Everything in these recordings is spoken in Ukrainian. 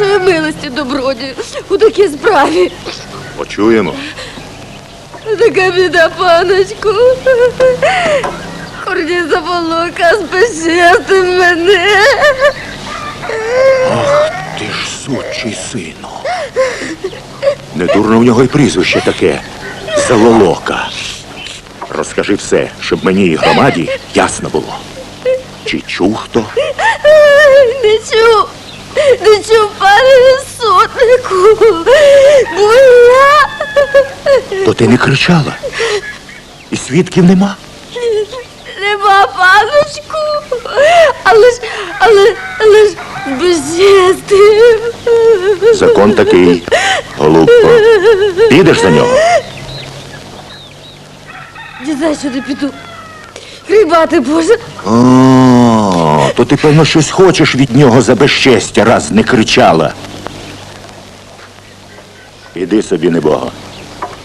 вашої милості, добродію, у такій справі. Почуємо. Така біда, паночку. Корні заволока спасти мене. Ах Ти ж сучий сину. Не дурно в нього й прізвище таке. Заволока. Розкажи все, щоб мені і громаді ясно було. Чи чув хто? Не чув, чув, пане сотнику. Я То ти не кричала. І свідків нема. нема паночку. Але ж, але, але ж безчестив. Закон такий, голубко. Підеш за нього? Не знаю, сюди піду. Грибати, Боже. О, то ти, певно, щось хочеш від нього за безчестя, раз не кричала. Іди собі, небого.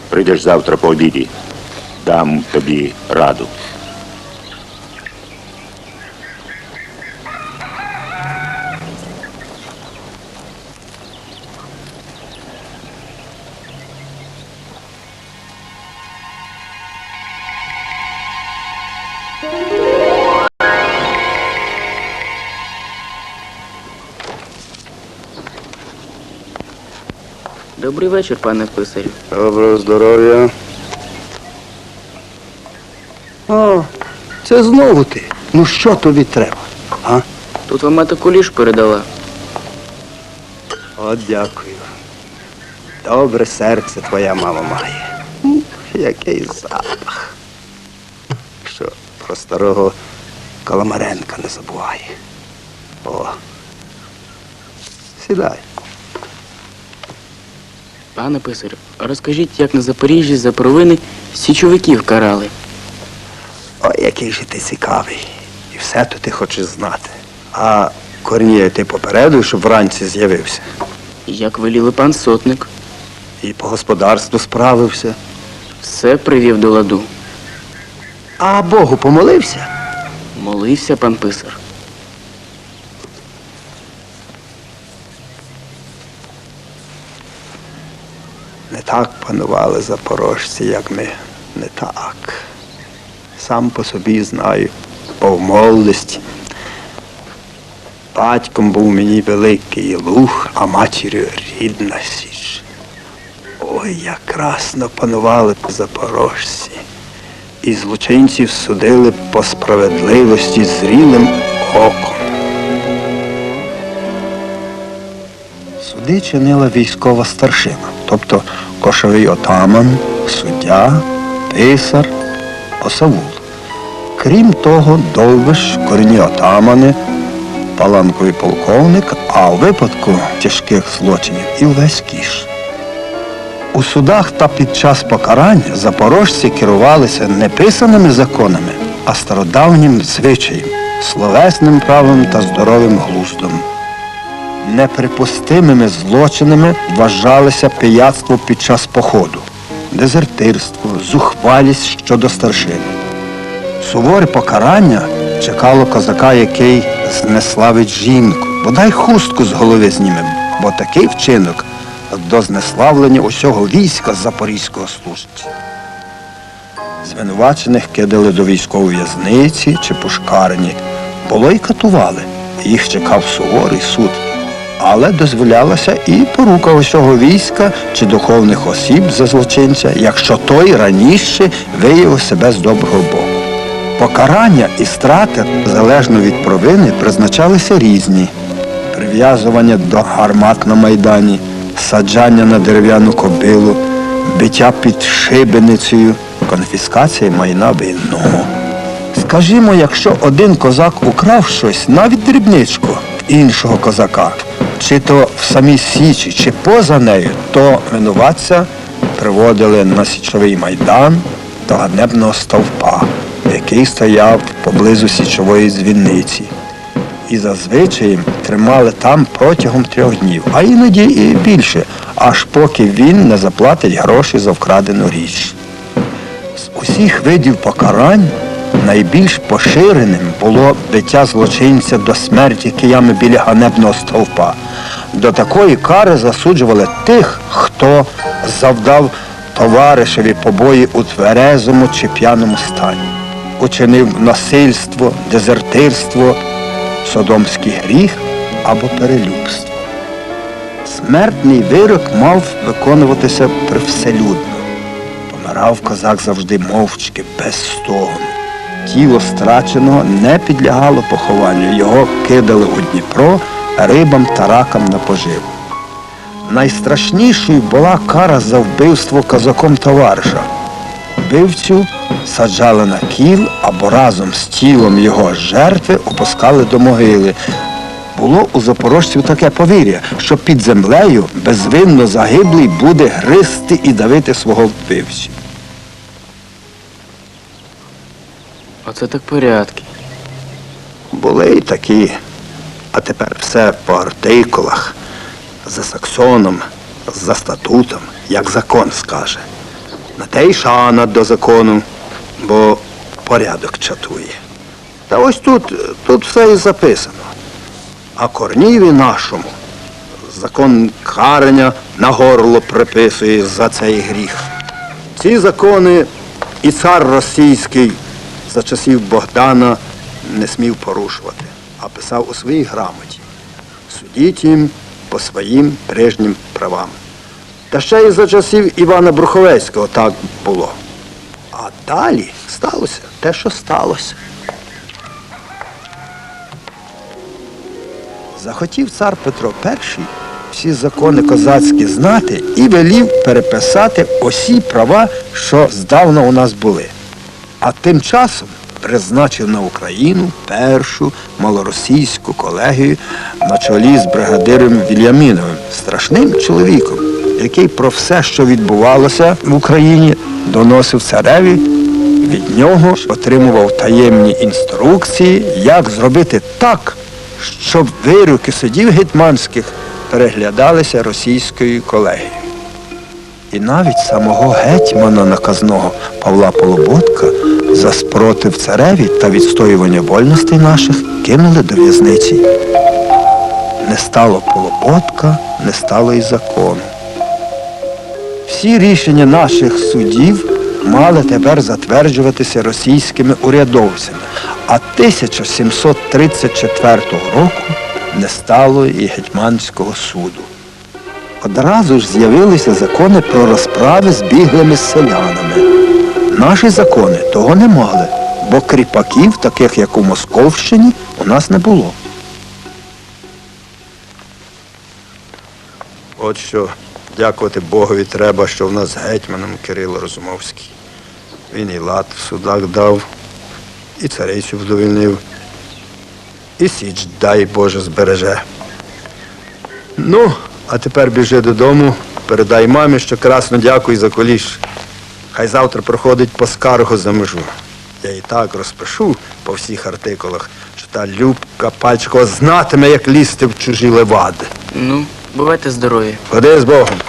Прийдеш завтра по обіді. Дам тобі раду. Добрий вечір, пане писарю. Доброго здоров'я. О, це знову ти. Ну що тобі треба? А? Тут вам мати куліш передала. От дякую. Добре серце твоя мама має. Який запах. Що про старого Каламаренка не забуває. О. Сідай. Пане писарю, розкажіть, як на Запоріжжі за провини січовиків карали. Ой, який же ти цікавий. І все то ти хочеш знати. А Корнія ти попередив, щоб вранці з'явився. Як веліли пан сотник, І по господарству справився. все привів до ладу. А Богу помолився? Молився пан писар. Так панували запорожці, як ми. Не так. Сам по собі знаю, бо в молодості. Батьком був мені великий луг, а матір'ю рідна січ. Ой, як красно панували запорожці. І злочинців судили по справедливості зрілим оком. Суди чинила військова старшина, тобто кошовий отаман, суддя, писар, осавул. Крім того, довбиш, корінні отамани, паланковий полковник, а у випадку тяжких злочинів і увесь кіш. У судах та під час покарань запорожці керувалися не писаними законами, а стародавнім звичаєм, словесним правом та здоровим глуздом. Неприпустимими злочинами вважалося пияцтво під час походу, дезертирство, зухвалість щодо старшини. Суворе покарання чекало козака, який знеславить жінку, бодай хустку з голови знімем, бо такий вчинок до знеславлення усього війська запорізького служить. Звинувачених кидали до військової в'язниці чи пошкарені. Було й катували. Їх чекав суворий суд. Але дозволялася і порука усього війська чи духовних осіб за злочинця, якщо той раніше виявив себе з доброго боку. Покарання і страти, залежно від провини, призначалися різні. Прив'язування до гармат на майдані, саджання на дерев'яну кобилу, биття під шибеницею, конфіскація майна винного. Скажімо, якщо один козак украв щось, навіть дрібничку іншого козака, чи то в самій Січі, чи поза нею, то винуватця приводили на січовий майдан до ганебного стовпа, який стояв поблизу січової дзвіниці. І зазвичай тримали там протягом трьох днів, а іноді і більше, аж поки він не заплатить гроші за вкрадену річ. З усіх видів покарань найбільш поширеним було биття злочинця до смерті киями біля ганебного стовпа. до такої кари засуджували тих, хто завдав товаришеві побої у тверезому чи п'яному стані, учинив насильство, дезертирство, содомський гріх або перелюбство. Смертний вирок мав виконуватися привселюдно. Помирав козак завжди мовчки, без стогону. Тіло страченого не підлягало похованню, його кидали у Дніпро рибам та ракам на поживу. Найстрашнішою була кара за вбивство козаком товариша. Вбивцю саджали на кіл або разом з тілом його жертви опускали до могили. Було у запорожців таке повір'я, що під землею безвинно загиблий буде гризти і давити свого вбивцю. Оце так порядки. Були й такі, а тепер все по артикулах, за саксоном, за статутом, як закон скаже. На те й шана до закону, бо порядок чатує. Та ось тут, тут все і записано. А корніві нашому закон карання на горло приписує за цей гріх. Ці закони і цар російський за часів Богдана не смів порушувати, а писав у своїй грамоті. Судіть їм по своїм прежнім правам. Та ще й за часів Івана Бруховецького так було. А далі сталося те, що сталося. Захотів цар Петро І всі закони козацькі знати і велів переписати усі права, що здавна у нас були. А тим часом призначив на Україну першу малоросійську колегію на чолі з бригадиром Вільяміновим, страшним чоловіком, який про все, що відбувалося в Україні, доносив цареві. Від нього отримував таємні інструкції, як зробити так, щоб вироки судів гетьманських переглядалися російською колегією. І навіть самого гетьмана наказного Павла Полуботка за спротив цареві та відстоювання вольностей наших кинули до в'язниці. Не стало Полуботка, не стало і закону. Всі рішення наших судів мали тепер затверджуватися російськими урядовцями, а 1734 року не стало і гетьманського суду. Одразу ж з'явилися закони про розправи з біглими селянами. Наші закони того не мали, бо кріпаків, таких як у Московщині, у нас не було. От що дякувати Богові треба, що в нас гетьманом Кирило Розумовський. Він і лад в судах дав, і царицю вдовільнив, і січ, дай Боже, збереже. Ну, а тепер біжи додому, передай мамі, що красно дякую за коліш. Хай завтра проходить по скаргу за межу. Я і так розпишу по всіх артикулах, що та Любка Пальчикова знатиме, як лізти в чужі левади. Ну, бувайте здорові. Ходи з Богом.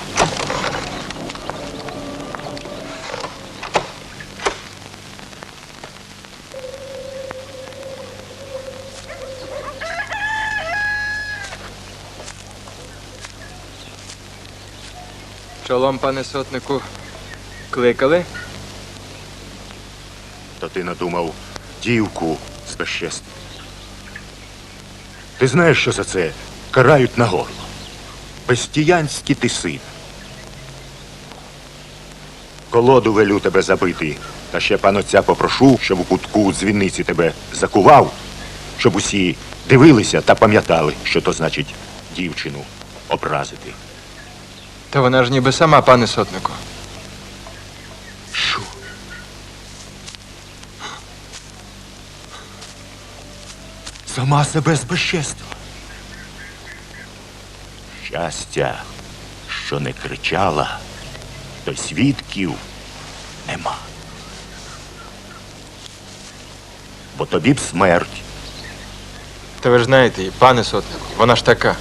Шалом, пане сотнику. Кликали? То ти надумав дівку збезчестити. Ти знаєш, що за це карають на горло. Безтіянський ти син. Колоду велю тебе забити, та ще панотця попрошу, щоб у кутку дзвіниці тебе закував, щоб усі дивилися та пам'ятали, що то значить дівчину образити. Та вона ж ніби сама, пане сотнику. Сама себе збезчестила. Щастя, що не кричала, то свідків нема. Бо тобі б смерть, Та ви ж знаєте її, пане сотнику, вона ж така.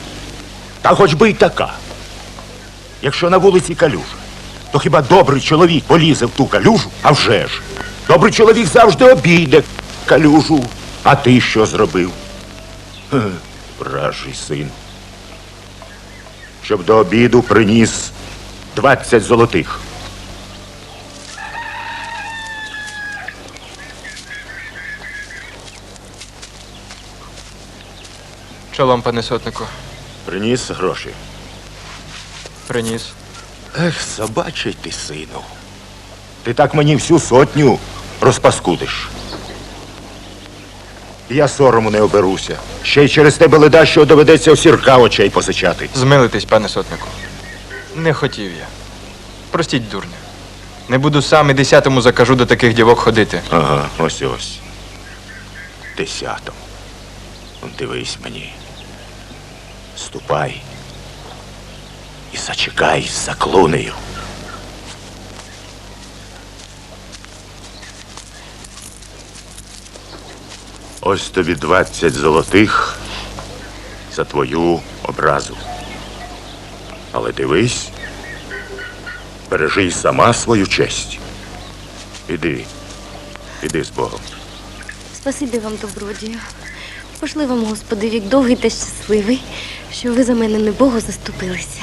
та хоч би й така. Якщо на вулиці калюжа, то хіба добрий чоловік полізе в ту калюжу? А вже ж. Добрий чоловік завжди обійде калюжу. А ти що зробив? Хе, Вражий син. щоб до обіду приніс 20 золотих. Чолом, пане сотнику. Приніс гроші. Приніс. Ех, собачий ти, сину. Ти так мені всю сотню розпаскудиш. Я сорому не оберуся. Ще й через тебе леда, що доведеться у сірка очей позичати. Змилитись, пане сотнику. Не хотів я. Простіть, дурня. Не буду сам і десятому закажу до таких дівок ходити. Ага, ось ось. Десятому. Дивись мені. Ступай. І зачекай за клунею. Ось тобі двадцять золотих за твою образу. Але дивись, бережи й сама свою честь. Іди, іди з Богом. Спасибі вам, добродію. Пошли вам, Господи, вік довгий та щасливий, що ви за мене не Богу заступилися.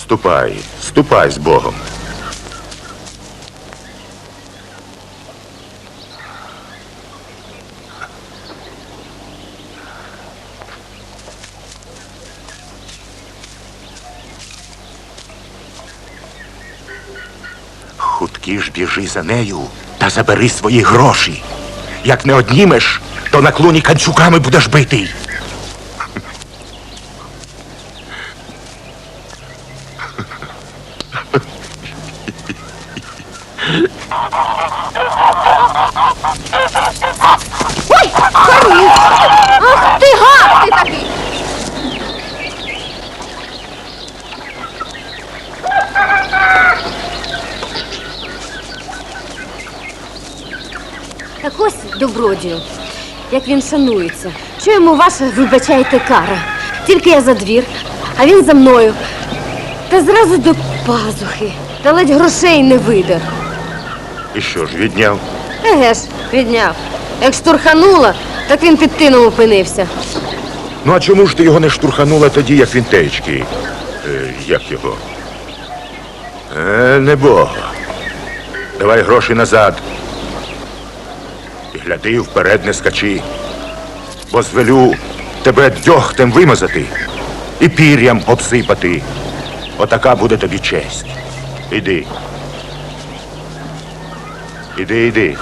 Ступай, ступай з Богом. Хутки ж біжи за нею та забери свої гроші. Як не однімеш, то на клуні канчуками будеш битий. Ах ти гад ти такий! Так ось, добродію, як він шанується. Що йому ваша, вибачайте, кара? Тільки я за двір, а він за мною. Та зразу до пазухи. Та ледь грошей не видер. І що ж, відняв? Еге ж, відняв. Як штурханула, так він під тином опинився. Ну а чому ж ти його не штурханула тоді, як він течки? Е, як його? Е, не Бога. Давай гроші назад. Гляди, вперед не скачи. Бо звелю тебе дьогтем вимазати і пір'ям обсипати. Отака буде тобі честь. Іди. Іди, іди.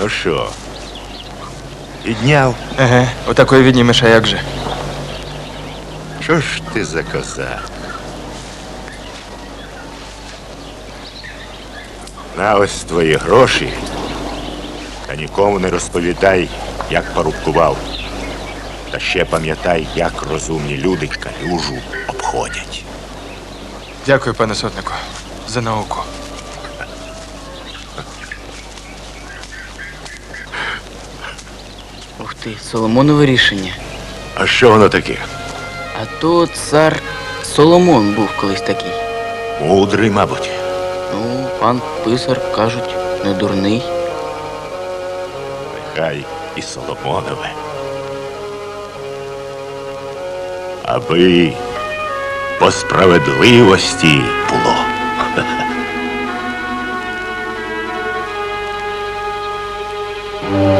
Ну що? Підняв? Еге, отакої віднімеш, а як же? Що ж ти за коза? На ось твої гроші. Та нікому не розповідай, як порубкував. Та ще пам'ятай, як розумні люди калюжу обходять. Дякую, пане сотнику, за науку. Ти, Соломонове рішення. А що воно таке? А то цар Соломон був колись такий. Мудрий, мабуть. Ну, пан писар, кажуть, не дурний. Нехай і Соломонове. Аби по справедливості було.